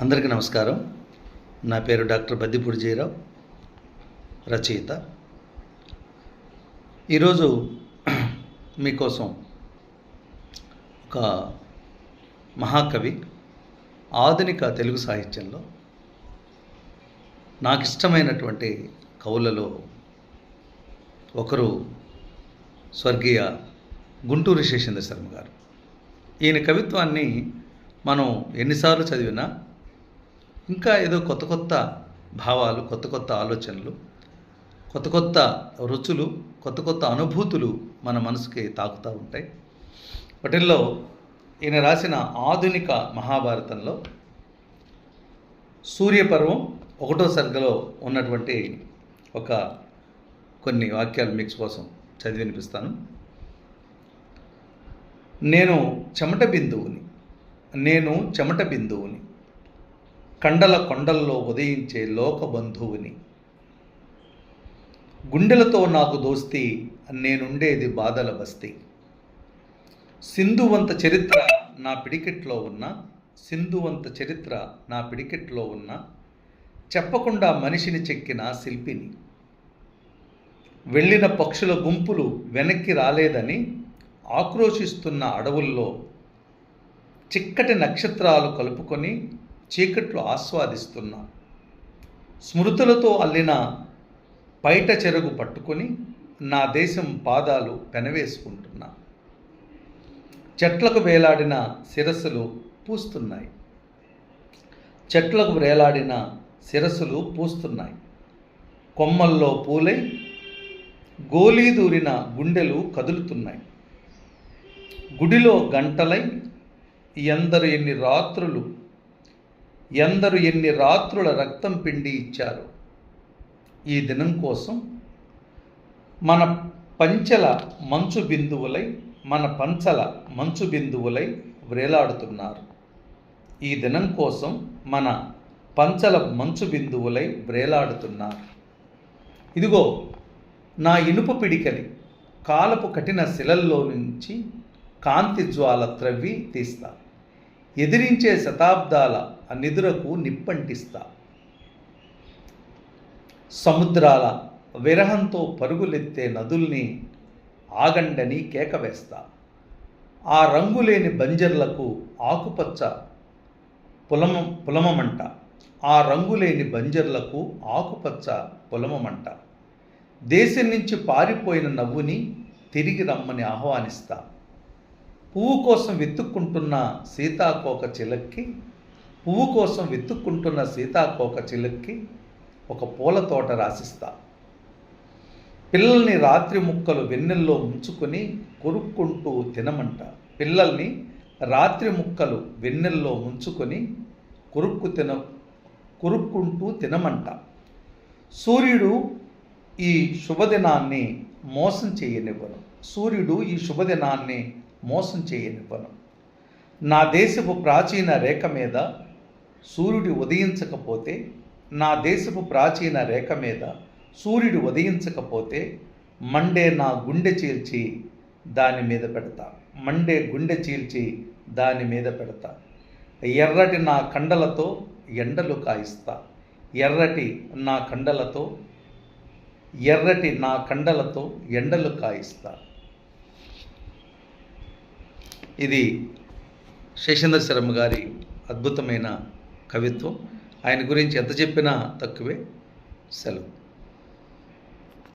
అందరికీ నమస్కారం. నా పేరు డాక్టర్ బద్దిపూడి జయరావు రచయిత. ఈరోజు మీకోసం ఒక మహాకవి ఆధునిక తెలుగు సాహిత్యంలో నాకు ఇష్టమైనటువంటి కవులలో ఒకరు స్వర్గీయ గుంటూరు శేషేంద్ర శర్మ గారు. ఈయన కవిత్వాన్ని మనం ఎన్నిసార్లు చదివినా ఇంకా ఏదో కొత్త కొత్త భావాలు కొత్త కొత్త ఆలోచనలు కొత్త కొత్త రుచులు కొత్త కొత్త అనుభూతులు మన మనసుకి తాకుతూ ఉంటాయి. వాటిల్లో ఈయన రాసిన ఆధునిక మహాభారతంలో సూర్యపర్వం ఒకటో సర్గలో ఉన్నటువంటి ఒక కొన్ని వాక్యాలు మిక్స్ కోసం చదివి వినిపిస్తాను. నేను చెమట బిందువుని నేను చెమట బిందువుని కండల కొండల్లో ఉదయించే లోక బంధువుని గుండెలతో నాకు దోస్తి నేనుండేది బాధల బస్తీ. సింధువంత చరిత్ర నా పిడికెట్లో ఉన్న సింధువంత చరిత్ర నా పిడికెట్లో ఉన్న చెప్పకుండా మనిషిని చెక్కిన శిల్పిని. వెళ్ళిన పక్షుల గుంపులు వెనక్కి రాలేదని ఆక్రోశిస్తున్న అడవుల్లో చిక్కటి నక్షత్రాలు కలుపుకొని చీకట్లు ఆస్వాదిస్తున్నాం. స్మృతులతో అల్లిన పైట చెరుగు పట్టుకొని నా దేశం పాదాలు పెనవేసుకుంటున్నా. చెట్లకు వేలాడిన శిరస్సులు పూస్తున్నాయి. చెట్లకు వేలాడిన శిరస్సులు పూస్తున్నాయి. కొమ్మల్లో పూలై గోలీదూరిన గుండెలు కదులుతున్నాయి. గుడిలో గంటలై ఎందరు ఎన్ని రాత్రులు ఎందరు ఎన్ని రాత్రుల రక్తం పిండి ఇచ్చారు? ఈ దినం కోసం మన పంచెల మంచు బిందువులై మన పంచల మంచు బిందువులై వ్రేలాడుతున్నారు. ఈ దినం కోసం మన పంచల మంచు బిందువులై వ్రేలాడుతున్నారు. ఇదిగో నా ఇనుప పిడికలి కాలపు కఠిన శిలల్లో నుంచి కాంతి జ్వాల త్రవ్వి తీస్తా. ఎదిరించే శతాబ్దాల నిద్రకు నిప్పంటిస్తా. సముద్రాల విరహంతో పరుగులెత్తే నదుల్ని ఆగండని కేక వేస్తా ఆ రంగులేని బంజర్లకు ఆకుపచ్చ పులమ పులమమంట. ఆ రంగులేని బంజర్లకు ఆకుపచ్చ పులమమంట. దేశం నుంచి పారిపోయిన నవ్వుని తిరిగి రమ్మని ఆహ్వానిస్తా. పువ్వు కోసం వెతుక్కుంటున్న సీతాకోక చిలక్కి పువ్వు కోసం వెతుక్కుంటున్న సీతాకోక చిలుక్కి ఒక పూల తోట రాసిస్తా. పిల్లల్ని రాత్రి ముక్కలు వెన్నెల్లో ముంచుకొని కొరుక్కుంటూ తినమంట. పిల్లల్ని రాత్రి ముక్కలు వెన్నెల్లో ముంచుకొని కొరుక్కు తిన కొరుక్కుంటూ తినమంట. సూర్యుడు ఈ శుభదినాన్ని మోసం చేయనివ్వను. సూర్యుడు ఈ శుభదినాన్ని మోసం చేయనివ్వను. నా దేశపు ప్రాచీన రేఖ మీద సూర్యుడు ఉదయించకపోతే నా దేశపు ప్రాచీన రేఖ మీద సూర్యుడు ఉదయించకపోతే మండే నా గుండె చీల్చి దాని మీద పెడతా. మండే గుండె చీల్చి దాని మీద పెడతా. ఎర్రటి నా కండలతో ఎండలు కాయిస్తా. ఎర్రటి నా కండలతో ఎర్రటి నా కండలతో ఎండలు కాయిస్తా. ఇది శేషేంద్ర శర్మ గారి అద్భుతమైన కవిత్వం. ఆయన గురించి ఎంత చెప్పినా తక్కువే సెలవు.